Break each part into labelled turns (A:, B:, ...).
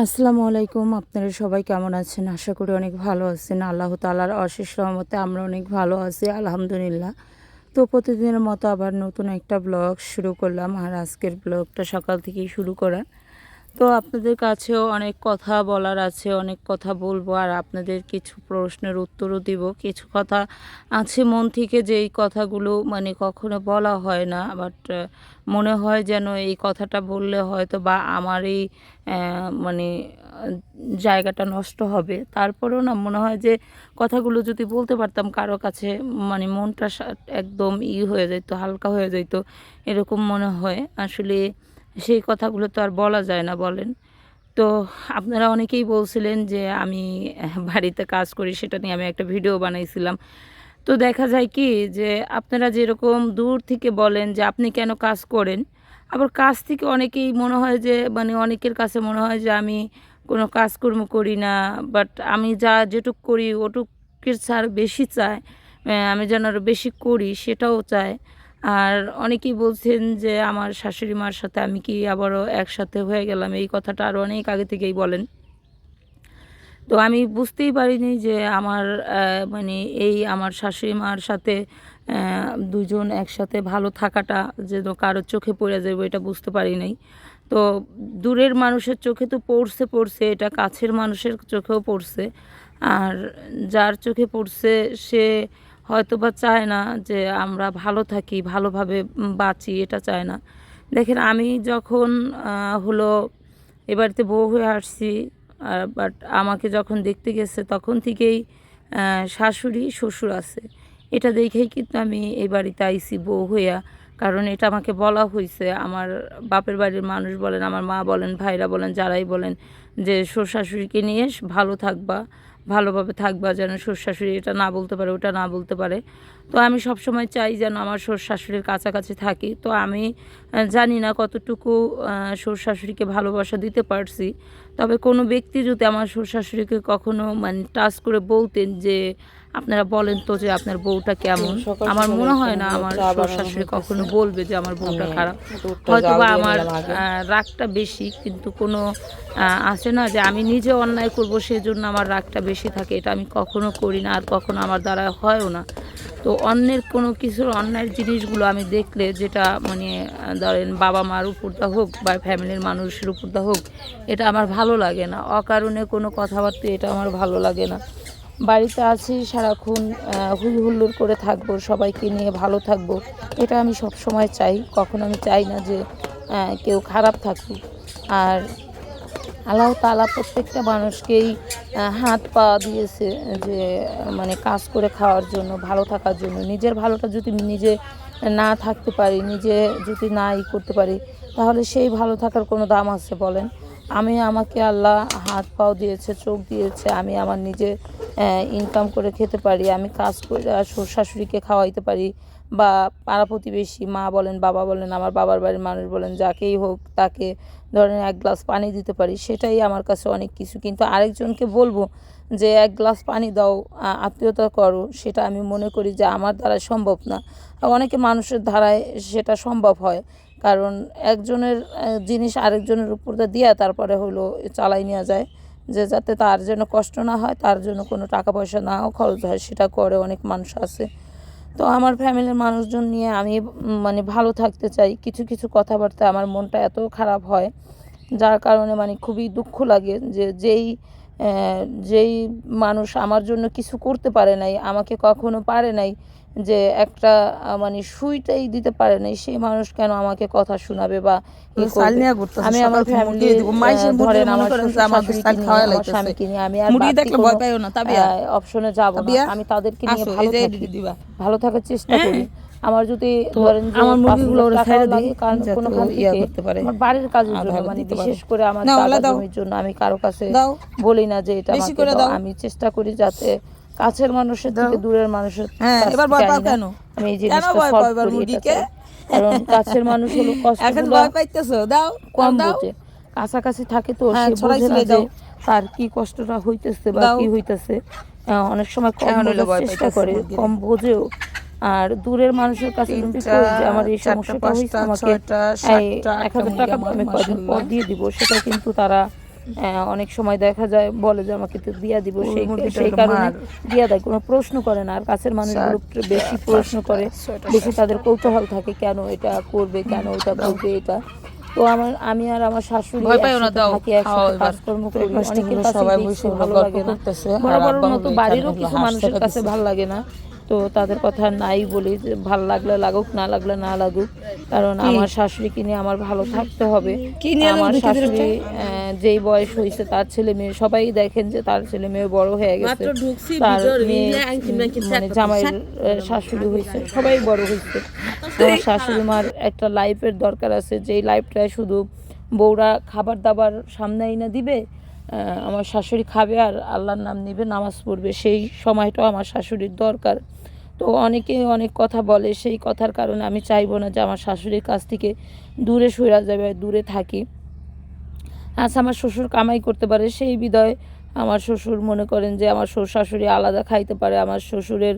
A: আসসালামু আলাইকুম, আপনারা সবাই কেমন আছেন? আশা করি অনেক ভালো আছেন। আল্লাহ তালার অশেষ রহমতে আমরা অনেক ভালো আছি, আলহামদুলিল্লাহ। তো প্রতিদিনের মতো আবার নতুন একটা ব্লগ শুরু করলাম। আর আজকের ব্লগটা সকাল থেকেই শুরু করা তো আপনাদের কাছেও অনেক কথা বলার আছে, অনেক কথা বলব, আর আপনাদের কিছু প্রশ্নের উত্তরও দিব। কিছু কথা আছে মন থেকে যে এই কথাগুলো মানে কখনো বলা হয় না, বাট মনে হয় যেন এই কথাটা বললে হয়তো বা আমার এই মানে জায়গাটা নষ্ট হবে। তারপরেও না মনে হয় যে কথাগুলো যদি বলতে পারতাম কারও কাছে মানে মনটা একদম ই হয়ে যেত হালকা হয়ে যেত এরকম মনে হয়। আসলে সেই কথাগুলো তো আর বলা যায় না, বলেন। তো আপনারা অনেকেই বলছিলেন যে আমি বাড়িতে কাজ করি, সেটা নিয়ে আমি একটা ভিডিও বানাইছিলাম। তো দেখা যায় কি যে আপনারা যেরকম দূর থেকে বলেন যে আপনি কেন কাজ করেন, আবার কাজ থেকে অনেকেই মনে হয় যে মানে অনেকের কাছে মনে হয় যে আমি কোনো কাজকর্ম করি না বাট আমি যা যেটুক করি ওটুকের ছাড় বেশি চায় আমি যেন আরও বেশি করি, সেটাও চায়। আর অনেকেই বলছেন যে আমার শাশুড়ি মার সাথে আমি কি আবারও একসাথে হয়ে গেলাম? এই কথাটা আরও অনেক আগে থেকেই বলেন। তো আমি বুঝতেই পারিনি যে আমার মানে এই আমার শাশুড়ি মার সাথে দুজন একসাথে ভালো থাকাটা যেন কারোর চোখে পড়ে যাবে এটা বুঝতে পারি নাই। তো দূরের মানুষের চোখে তো পড়ছে পড়ছে, এটা কাছের মানুষের চোখেও পড়ছে। আর যার চোখে পড়ছে সে হয়তো বা চায় না যে আমরা ভালো থাকি, ভালোভাবে বাঁচি, এটা চায় না। দেখেন, আমি যখন হলো এ বাড়িতে বউ হয়ে আসছি বাট আমাকে যখন দেখতে গেছে, তখন থেকেই শাশুড়ি, শ্বশুর আছে। এটা দেখেই কিন্তু আমি এই বাড়িতে আইছি বউ হইয়া, কারণ এটা আমাকে বলা হয়েছে আমার বাপের বাড়ির মানুষ বলেন, আমার মা বলেন, ভাইরা বলেন, যারাই বলেন, যে শ্বশুর শাশুড়িকে নিয়ে ভালো থাকবা। ভালোভাবে থাকবা যেন শ্বশুর শাশুড়ি এটা না বলতে পারে, ওটা না বলতে পারে। তো আমি সবসময় চাই যেন আমার শ্বশুর শাশুড়ির কাছাকাছি থাকি। তো আমি জানি না কতটুকু শ্বশুর শাশুড়িকে ভালোবাসা দিতে পারছি। তবে কোনো ব্যক্তি যদি আমার শ্বশুর শাশুড়িকে কখনো মানে টাচ করে বলতেন যে আপনারা বলেন তো যে আপনার বউটা কেমন? আমার মনে হয় না আমার শাশুড়ি কখনো বলবে যে আমার বউটা খারাপ। হয়তো বা আমার রাগটা বেশি কিন্তু কোনো আছে না যে আমি নিজে অন্যায় করব সেজন্য আমার রাগটা বেশি থাকে। এটা আমি কখনো করি না আর কখনো আমার দ্বারা হয়ও না। তো অন্যের কোনো কিছুর অন্যায়ের জিনিসগুলো আমি দেখলে যেটা মানে ধরেন বাবা মার উপর দা হোক বা ফ্যামিলির মানুষের উপর দা হোক এটা আমার ভালো লাগে না। অকারণে কোনো কথাবার্তা এটা আমার ভালো লাগে না। বাড়িতে আছি, সারাক্ষণ হুল হুল্লোড় করে থাকব, সবাইকে নিয়ে ভালো থাকব। এটা আমি সব সময় চাই, কখনো আমি চাই না যে কেউ খারাপ থাকুক। আর আল্লাহ তালা প্রত্যেকটা মানুষকেই হাত পা দিয়েছে যে মানে কাজ করে খাওয়ার জন্য, ভালো থাকার জন্য। নিজের ভালোটা যদি নিজে না থাকতে পারি, নিজে যদি না ই করতে পারি, তাহলে সেই ভালো থাকার কোনো দাম আছে বলেন? আমি আমাকে আল্লাহ হাত পাও দিয়েছে, চোখ দিয়েছে, আমি আমার নিজে ইনকাম করে খেতে পারি, আমি কাজ করে শ্বশুর শাশুড়িকে খাওয়াইতে পারি বা পাড়া প্রতিবেশী মা বলেন, বাবা বলেন, আমার বাবার বাড়ির মানুষ বলেন, যাকেই হোক তাকে ধরেন এক গ্লাস পানি দিতে পারি, সেটাই আমার কাছে অনেক কিছু। কিন্তু আরেকজনকে বলব যে, এক গ্লাস পানি দাও আত্মীয়তা করো, সেটা আমি মনে করি যে, আমার দ্বারা সম্ভব না। অনেকে মানুষের ধারায় সেটা সম্ভব হয়। কারণ একজনের জিনিস আরেকজনের উপর দিয়ে তারপরে হলো চালাই নেওয়া যায়। যে যাতে তার যেন কষ্ট না হয়, তার জন্য কোনো টাকা পয়সা নাও খরচ হয়, সেটা করে অনেক মানুষ আছে। তো আমার ফ্যামিলির মানুষজন নিয়ে আমি মানে ভালো থাকতে চাই। কিছু কিছু কথাবার্তা আমার মনটা এত খারাপ হয়, যার কারণে মানে খুবই দুঃখ লাগে যে যেই যেই মানুষ আমার জন্য কিছু করতে পারে নাই, আমাকে কখনো পারে নাই যে একটা মানে সুইটাই দিতে পারে নাই সেই মানুষ কেন আমাকে কথা শোনাবে বা আমি আমার ফ্যামিলি। স্বামীকে নিয়ে আমি আর অপশনে যাব না আমি তাদেরকে নিয়ে ভালো থাকি ভালো থাকার চেষ্টা
B: হ্যাঁ।
A: করি আমার যদি ধরেন
B: আমার মুরগিগুলো
A: টাকাও
B: দিই,
A: কারণ কোনো
B: করতে পারে।
A: আমার বাড়ির কাজের জন্য মানে বিশেষ করে আমার। জমির জন্য আমি কারও কাছে বলি না যে এটা। আমি চেষ্টা করি যাতে কাছের মানুষের থেকে দূরের মানুষের
B: হ্যাঁ, এবার ভয় পাও কেন?
A: আমি এই জিনিসটা
B: ভয় পাও এবার।
A: কারণ কাছের মানুষ হলো
B: এখন ভয় পাইতেছো দাও
A: কম বোঝে। কাছাকাছি থাকে তো
B: হ্যাঁ,
A: সে বোঝে না যে তার কি কষ্টটা হইতেছে বা কি হইতেছে। অনেক সময় কম চেষ্টা করে কম বোঝেও। আর দূরের মানুষের কাছে যদি যে আমার এই সমস্যাটা হয়েছে আমাকে এক হাজার টাকা আমি কদিন পর দিয়ে দিব সেটা কিন্তু তারা অনেক সময় দেখা যায় বলে যে আমাকে তো দিয়া দিব সেই সেই কারণে দিয়া দেয় কোনো প্রশ্ন করে না। আর কাছের মানুষগুলো বেশি প্রশ্ন করে বেশি তাদের কৌতূহল থাকে কেন এটা করবে কেন ওটা করবে এটা। তো আমার আমি আর আমার শাশুড়ি থাকি একসাথে কাজকর্ম করি অনেকের কাছে ভালো লাগে না। বরাবরের
B: আব্বা
A: মতো বাড়িরও কিছু মানুষের কাছে। ভালো লাগে না। তো তাদের কথা নাই বলি যে ভালো লাগলে লাগুক না লাগলে না লাগুক। কারণ আমার শাশুড়ি কিনে আমার ভালো থাকতে হবে? আমার শাশুড়ি যেই বয়স হয়েছে তার ছেলে মেয়ে সবাই দেখেন যে তার ছেলে মেয়ে বড় হয়ে গেছে। তার মেয়ে মানে জামাইয়ের আহ, শাশুড়ি হয়েছে সবাই বড় হয়েছে আমার শাশুড়ি মার একটা লাইফের দরকার আছে যেই লাইফটায় শুধু বউরা খাবার দাবার সামনে না দিবে আমার শাশুড়ি খাবে আর আল্লাহর নাম নিবে নামাজ পড়বে। সেই সময়টাও আমার শাশুড়ির দরকার। তো অনেকে অনেক কথা বলে, সেই কথার কারণে আমি চাইব না যে আমার শাশুড়ির কাছ থেকে দূরে সরে যাবে, দূরে থাকি। আচ্ছা আমার শ্বশুর কামাই করতে পারে, সেই বিদয় আমার শ্বশুর মনে করেন যে আমার শ্বশুর শাশুড়ি আলাদা খাইতে পারে, আমার শ্বশুরের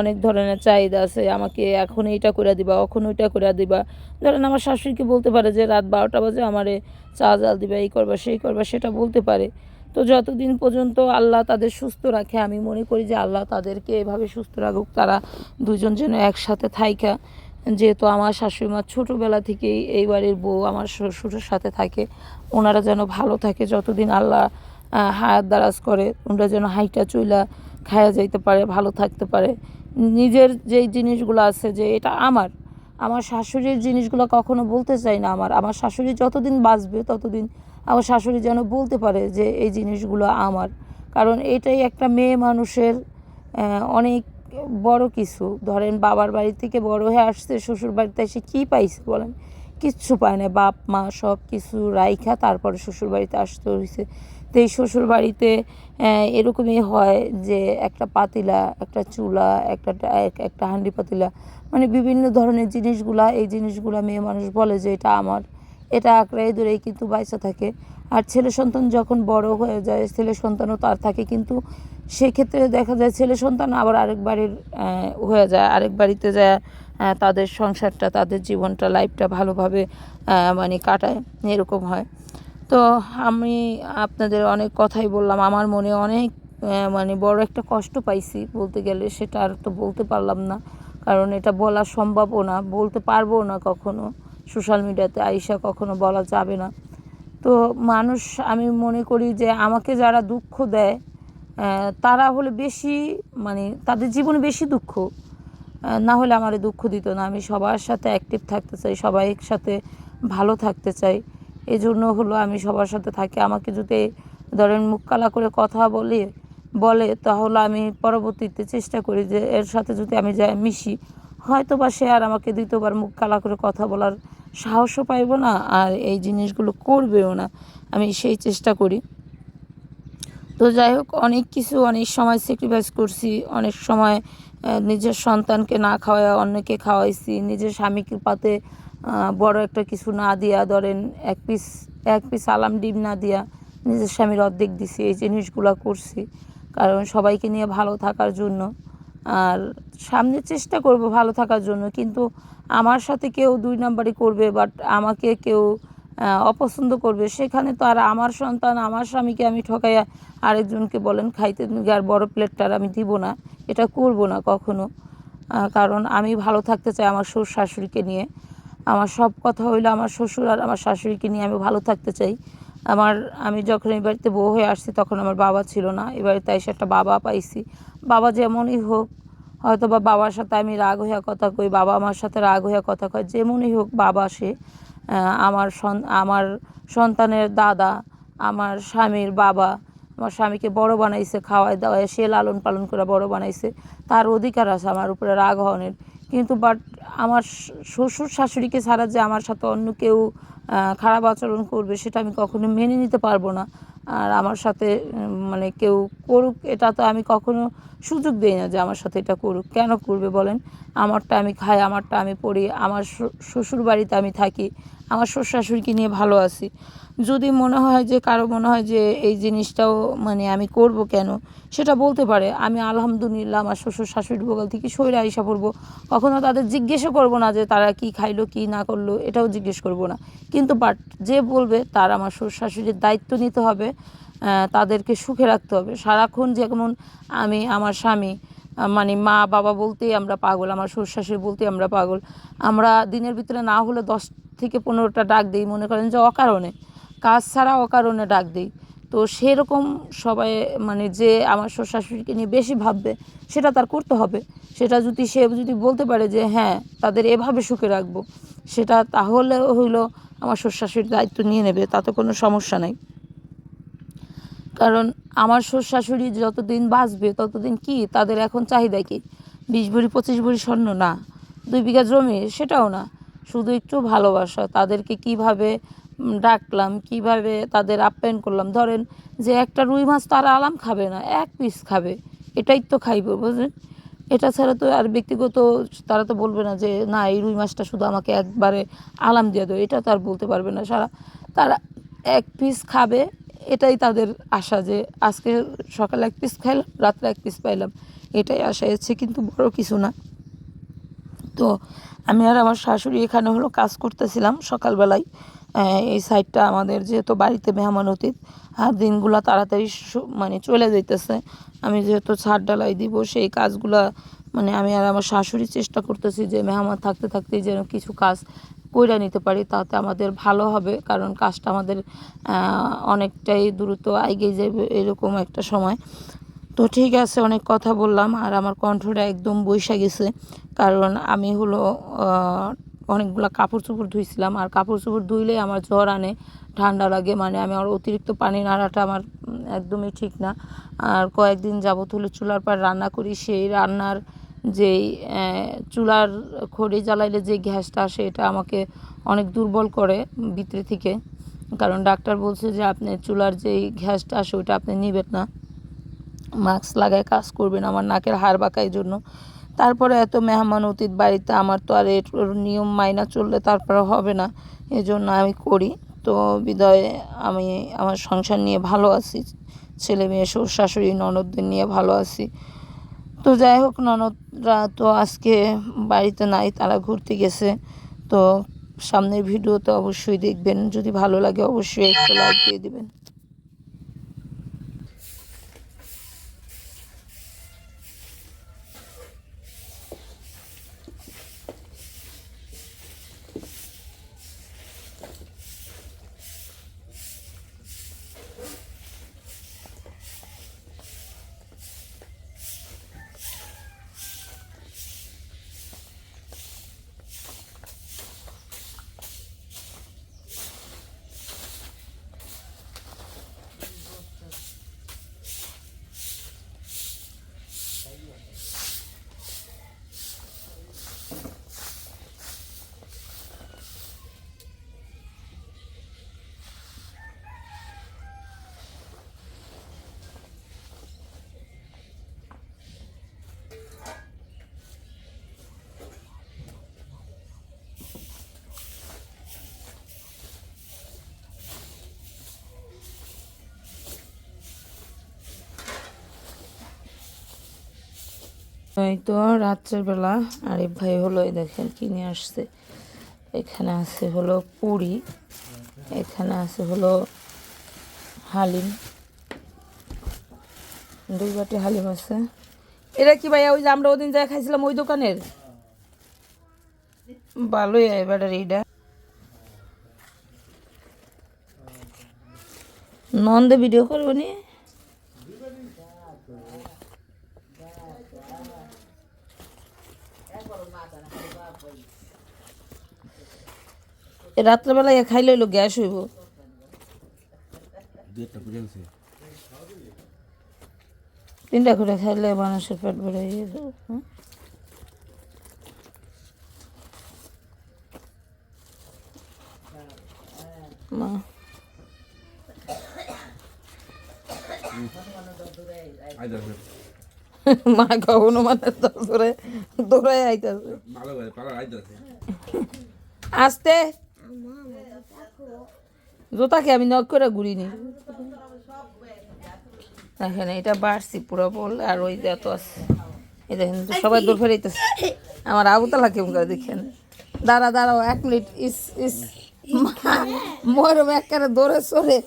A: অনেক ধরনের চাহিদা আছে, আমাকে এখন এইটা করে দিবা, এখন ওইটা করে দিবা। ধরেন আমার শাশুড়িকে বলতে পারে যে, রাত বারোটা বাজে আমারে চা জাল দিবা, এই করবা, সেই করবা, সেটা বলতে পারে। তো যতদিন পর্যন্ত আল্লাহ তাদের সুস্থ রাখে, আমি মনে করি যে আল্লাহ তাদেরকে এভাবে সুস্থ রাখুক, তারা দুজন যেন একসাথে থাইকা। যেহেতু আমার শাশুড়ি মা ছোটোবেলা থেকেই এই বাড়ির বউ আমার শ্বশুরের সাথে থাকে, ওনারা যেন ভালো থাকে, যতদিন আল্লাহ আহ, হায়াত দারাজ করে ওনারা যেন হাইটা চুইলা খায়া যাইতে পারে ভালো থাকতে পারে। নিজের যেই জিনিসগুলো আছে যে এটা আমার আমার শাশুড়ির জিনিসগুলো কখনো বলতে চাই না আমার। আমার শাশুড়ি যতদিন বাঁচবে ততদিন আমার শাশুড়ি যেন বলতে পারে যে এই জিনিসগুলো আমার। কারণ এটাই একটা মেয়ে মানুষের অনেক বড় কিছু। ধরেন বাবার বাড়ি থেকে বড় হয়ে আসছে শ্বশুর বাড়িতে এসে কী পাইছে বলেন? কিচ্ছু পায় না। বাপ মা সব কিছু রাইখা তারপরে শ্বশুর বাড়িতে আসতে হয়েছে তো এই শ্বশুর বাড়িতে এরকমই হয় যে একটা পাতিলা, একটা চুলা, একটা এক- একটা হাঁডি পাতিলা মানে বিভিন্ন ধরনের জিনিসগুলা, এই জিনিসগুলা মেয়ে মানুষ বলে যে এটা আমার, এটা আঁকড়াই ধরেই কিন্তু বাইসা থাকে। আর ছেলে সন্তান যখন বড় হয়ে যায়, ছেলে সন্তানও তার থাকে, কিন্তু সেক্ষেত্রে দেখা যায় ছেলে সন্তান আবার আরেক বাড়ির হয়ে যায়, আরেক বাড়িতে যায় তাদের সংসারটা, তাদের জীবনটা লাইফটা ভালোভাবে মানে কাটায়, এরকম হয়। তো আমি আপনাদের অনেক কথাই বললাম। আমার মনে অনেক মানে বড় একটা কষ্ট পাইছি বলতে গেলে, সেটা আর তো বলতে পারলাম না। কারণ এটা বলা সম্ভবও না, বলতে পারব না কখনো। সোশ্যাল মিডিয়াতে আইসা কখনো বলা যাবে না। তো মানুষ, আমি মনে করি যে আমাকে যারা দুঃখ দেয় তারা হলে বেশি মানে তাদের জীবনে বেশি দুঃখ। না হলে আমার দুঃখ দিত না। আমি সবার সাথে অ্যাক্টিভ থাকতে চাই, সবাই সাথে ভালো থাকতে চাই। এই জন্য হলো আমি সবার সাথে থাকি। আমাকে যদি ধরেন মুখ কালা করে কথা বলে বলে, তাহলে আমি পরবর্তীতে চেষ্টা করি যে এর সাথে যদি আমি যাই মিশি। হয়তো বা সে আর আমাকে দ্বিতীয়বার মুখ কালা করে কথা বলার সাহসও পাইব না আর এই জিনিসগুলো করবেও না। আমি সেই চেষ্টা করি। তো যাই হোক, অনেক কিছু, অনেক সময় স্যাক্রিফাইস করছি। অনেক সময় নিজের সন্তানকে না খাওয়ায় অন্যকে খাওয়াইছি, নিজের স্বামীকে পাতে বড় একটা কিছু না দিয়া, ধরেন এক পিস এক পিস আলাম ডিম না দিয়া নিজের স্বামীর অর্ধেক দিছি, এই জিনিসগুলো করছি। কারণ সবাইকে নিয়ে ভালো থাকার জন্য। আর সামনে চেষ্টা করব ভালো থাকার জন্য, কিন্তু আমার সাথে কেউ দুই নাম্বারই করবে বাট আমাকে কেউ অপছন্দ করবে। সেখানে তো আর আমার সন্তান, আমার স্বামীকে আমি ঠকাইয়া আরেকজনকে বলেন, খাইতে আর বড় প্লেটটার আমি দিব না, এটা করব না কখনো। কারণ আমি ভালো থাকতে চাই আমার শ্বশুর শাশুড়িকে নিয়ে। আমার সব কথা হইল আমার শ্বশুর আর আমার শাশুড়িকে নিয়ে আমি ভালো থাকতে চাই। আমার, আমি যখন এই বাড়িতে বউ হয়ে আসছি তখন আমার বাবা ছিল না। এ বাড়িতে এসে একটা বাবা পাইছি। বাবা যেমনই হোক হয়তো বা বাবার সাথে আমি রাগ হইয়া কথা কই, বাবা আমার সাথে রাগ হইয়া কথা কয়, যেমনই হোক বাবা সে আমার আমার সন্তানের দাদা, আমার স্বামীর বাবা, আমার স্বামীকে বড় বানাইছে খাওয়াই দাওয়ায় সে লালন পালন করে বড় বানাইছে। তার অধিকার আছে, আমার উপরে রাগ হওয়ানের কিন্তু বাট আমার শ্বশুর শাশুড়িকে ছাড়া যে আমার সাথে অন্য কেউ খারাপ আচরণ করবে সেটা আমি কখনো মেনে নিতে পারব না। আর আমার সাথে মানে কেউ করুক, এটা তো আমি কখনো সুযোগ দিই না যে আমার সাথে এটা করুক। কেন করবে বলেন? আমারটা আমি খাই, আমারটা আমি পড়ি, আমার শ্বশুর বাড়িতে আমি থাকি, আমার শ্বশুর শাশুড়িকে নিয়ে ভালো আছি। যদি মনে হয় যে, কারও মনে হয় যে, এই জিনিসটাও মানে আমি করব কেন, সেটা বলতে পারে। আমি আলহামদুলিল্লাহ আমার শ্বশুর শাশুড়ির বগল থেকে সইরে আইসা পড়ব। কখনো তাদের জিজ্ঞেসও করব না যে, তারা কি খাইলো, কি না করল, এটাও জিজ্ঞেস করব না। কিন্তু বাট যে বলবে, তার আমার শ্বশুর শাশুড়ির দায়িত্ব নিতে হবে তাদেরকে সুখে রাখতে হবে। সারাক্ষণ যেমন আমি, আমার স্বামী মানে মা, বাবা বলতেই আমরা পাগল, আমার শ্বশুর শাশুড়ি বলতেই আমরা পাগল। আমরা দিনের ভিতরে না হলে দশ থেকে পনেরোটা ডাক দিই, মনে করেন যে অকারণে। কাজ ছাড়া অকারণে ডাক দিই। তো সেরকম সবাই মানে যে আমার শ্বশুর শাশুড়িকে নিয়ে বেশি ভাববে, সেটা তার করতে হবে। সেটা যদি সে যদি বলতে পারে যে হ্যাঁ তাদের এভাবে সুখে রাখব, সেটা তাহলে হইল আমার শ্বশুর শাশুড়ির দায়িত্ব নিয়ে নেবে, তাতে কোনো সমস্যা নেই। কারণ আমার শ্বশুর শাশুড়ি যতদিন বাঁচবে, ততদিন কি তাদের এখন চাহিদা কি? বিশ ভরি, পঁচিশ ভরি স্বর্ণ না। দুই বিঘা জমি, সেটাও না। শুধু একটু ভালোবাসা, তাদেরকে কীভাবে ডাকলাম, কীভাবে তাদের আপ্যায়ন করলাম। ধরেন যে একটা রুই মাছ তারা আলাম খাবে না, এক পিস খাবে। এটাই তো খাইব, বুঝলেন? এটা ছাড়া তো আর ব্যক্তিগত, তারা তো বলবে না যে, না, এই রুই মাছটা শুধু আমাকে একবারে আলাম দিয়ে দেয় এটা তো আর বলতে পারবে না সারা। তারা এক পিস খাবে এটাই তাদের আশা যে আজকে সকালে এক পিস খাইলাম, রাত্রে এক পিস পাইলাম। এটাই আশা এসছে কিন্তু বড় কিছু না। তো আমি আর আমার শাশুড়ি এখানে হলো কাজ করতেছিলাম সকালবেলায়। এই সাইডটা আমাদের যেহেতু বাড়িতে মেহমান অতীত আর দিনগুলো তাড়াতাড়ি মানে চলে যাইতেছে। আমি যেহেতু ছাদ ডালাই দিব, সেই কাজগুলা মানে আমি আর আমার শাশুড়ি চেষ্টা করতেছি যে মেহমান থাকতে থাকতেই যেন কিছু কাজ কইরা নিতে পারি, তাতে আমাদের ভালো হবে, কারণ কাজটা আমাদের অনেকটাই দ্রুত এগিয়ে যাবে এরকম একটা সময়। তো ঠিক আছে, অনেক কথা বললাম, আর আমার কণ্ঠটা একদম বৈশা গেছে, কারণ আমি হলো অনেকগুলো কাপড় চোপড় ধুইছিলাম, আর কাপড় চোপড় ধুইলে আমার জ্বর আনে, ঠান্ডা লাগে মানে আমি আমার অতিরিক্ত পানি নাড়াটা আমার একদমই ঠিক না। আর কয়েকদিন যাবত হলে চুলার পর রান্না করি, সেই রান্নার যেই চুলার খড়ি জ্বালাইলে যে গ্যাসটা আসে, এটা আমাকে অনেক দুর্বল করে ভিতরে থেকে। কারণ ডাক্তার বলছে যে আপনি চুলার যেই গ্যাসটা আসে, ওইটা আপনি নিবেন না। মাস্ক লাগায় কাজ করবেন আমার নাকের হাড় বাঁকার জন্য। তারপরে এত মেহমান অতীত বাড়িতে আমার তো আর এর নিয়ম মাইনা চললে তারপরে হবে না। এজন্য আমি করি। তো বিদায়, আমি আমার সংসার নিয়ে ভালো আছি। ছেলে মেয়ে, শ্বশুর শাশুড়ি, ননদদের নিয়ে ভালো আছি। তো যাই হোক ননদরা তো আজকে বাড়িতে নাই, তারা ঘুরতে গেছে। তো সামনের ভিডিও তো অবশ্যই দেখবেন, যদি ভালো লাগে অবশ্যই একটা লাইক দিয়ে দিবেন। এই তো রাত্রের বেলা আরিফ ভাই হলো, এই দেখেন কি নিয়ে আসছে। এখানে আছে হলো পুরি, এখানে আছে হলো হালিম। দুই বাটি হালিম আছে।
B: এটা কি ভাইয়া, ওই যে আমরা ওদিন যা খাইছিলাম ওই দোকানের?
A: ভালোই এবার এইটা নন্দে ভিডিও করব নি? এ রাত্রেবেলা খাইলে হইল গ্যাস হইব। তিনটা করে খাইলে মানুষের পেট ইয়ে যাবে? মা। মা কখনো মানে দৌড়ে দৌড়াই আইতাছে।
C: ভালো করে পাড়া আইতাছে।
A: আসতে। জোতাকে আমি নখ করে ঘুরিনি দেখেন এটা বাড়ছি পুরো বল আর ওই যে এত আছে। এই দেখেন সবাই দূর ফেরাইতেছে আমার আবুতালা কেমন করে দেখেন? দাঁড়া দাঁড়াও এক মিনিট ইস ইস মরম এক দৌড়ে সরে।